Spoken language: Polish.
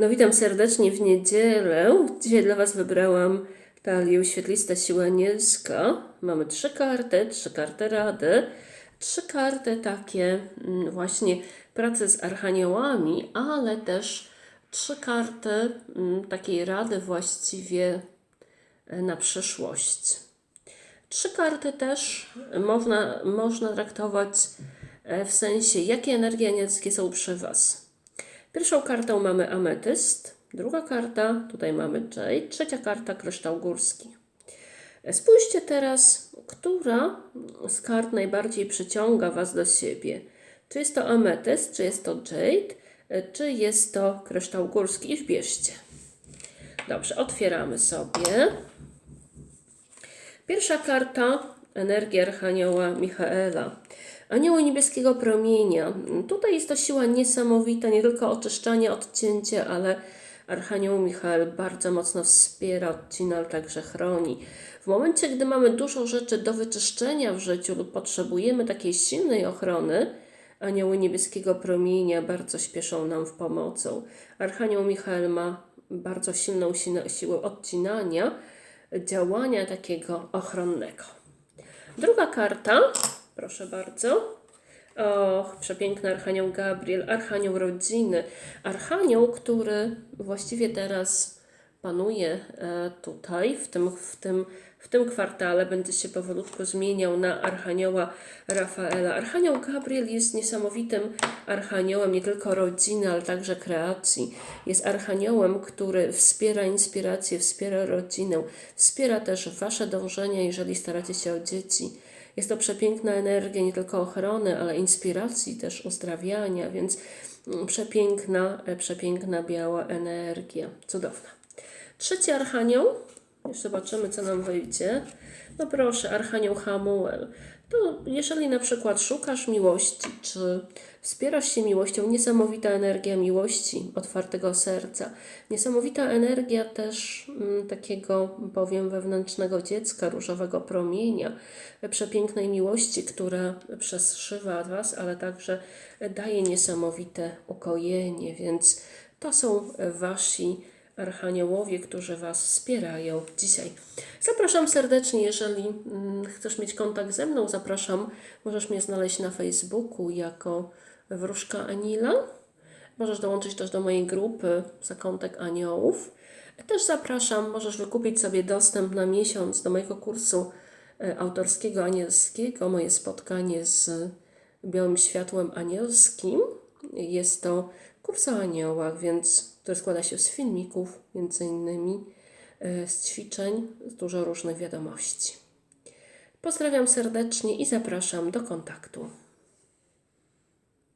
No witam serdecznie w niedzielę. Dzisiaj dla Was wybrałam talię Świetlista Siła Anielska. Mamy trzy karty, trzy karty rady, trzy karty takie mm, właśnie pracy z archaniołami, ale też trzy karty mm, takiej rady właściwie e, na przyszłość. Trzy karty też można, można traktować e, w sensie, jakie energie anielskie są przy Was. Pierwszą kartą mamy ametyst, druga karta, tutaj mamy jade, trzecia karta kryształ górski. Spójrzcie teraz, która z kart najbardziej przyciąga Was do siebie. Czy jest to ametyst, czy jest to jade, czy jest to kryształ górski i wbierzcie. Dobrze, otwieramy sobie. Pierwsza karta energia Archanioła Michaela. Anioły niebieskiego promienia. Tutaj jest to siła niesamowita, nie tylko oczyszczanie, odcięcie, ale Archanioł Michael bardzo mocno wspiera, odcina, ale także chroni. W momencie, gdy mamy dużo rzeczy do wyczyszczenia w życiu lub potrzebujemy takiej silnej ochrony, Anioły niebieskiego promienia bardzo śpieszą nam w pomocą. Archanioł Michael ma bardzo silną siłę odcinania, działania takiego ochronnego. Druga karta, proszę bardzo. Och, przepiękny Archanioł Gabriel, Archanioł rodziny. Archanioł, który właściwie teraz panuje e, tutaj, w tym, w tym, w tym kwartale, będzie się powolutku zmieniał na Archanioła Rafaela. Archanioł Gabriel jest niesamowitym archaniołem nie tylko rodziny, ale także kreacji. Jest archaniołem, który wspiera inspirację, wspiera rodzinę, wspiera też Wasze dążenia, jeżeli staracie się o dzieci. Jest to przepiękna energia nie tylko ochrony, ale inspiracji, też uzdrawiania, więc mm, przepiękna, e, przepiękna biała energia. Cudowna. Trzeci archanioł. Już zobaczymy, co nam wyjdzie. No proszę, archanioł Hamuel. To jeżeli na przykład szukasz miłości, czy wspierasz się miłością, niesamowita energia miłości, otwartego serca, niesamowita energia też mm, takiego, powiem, wewnętrznego dziecka, różowego promienia, przepięknej miłości, która przeszywa Was, ale także daje niesamowite ukojenie, więc to są Wasi archaniołowie, którzy Was wspierają dzisiaj. Zapraszam serdecznie, jeżeli mm, chcesz mieć kontakt ze mną, zapraszam, możesz mnie znaleźć na Facebooku jako Wróżka Anila. Możesz dołączyć też do mojej grupy Zakątek Aniołów. Też zapraszam, możesz wykupić sobie dostęp na miesiąc do mojego kursu e, autorskiego anielskiego, moje spotkanie z białym światłem anielskim. Jest to kurs o aniołach, więc który składa się z filmików, między innymi e, z ćwiczeń, z dużo różnych wiadomości. Pozdrawiam serdecznie i zapraszam do kontaktu.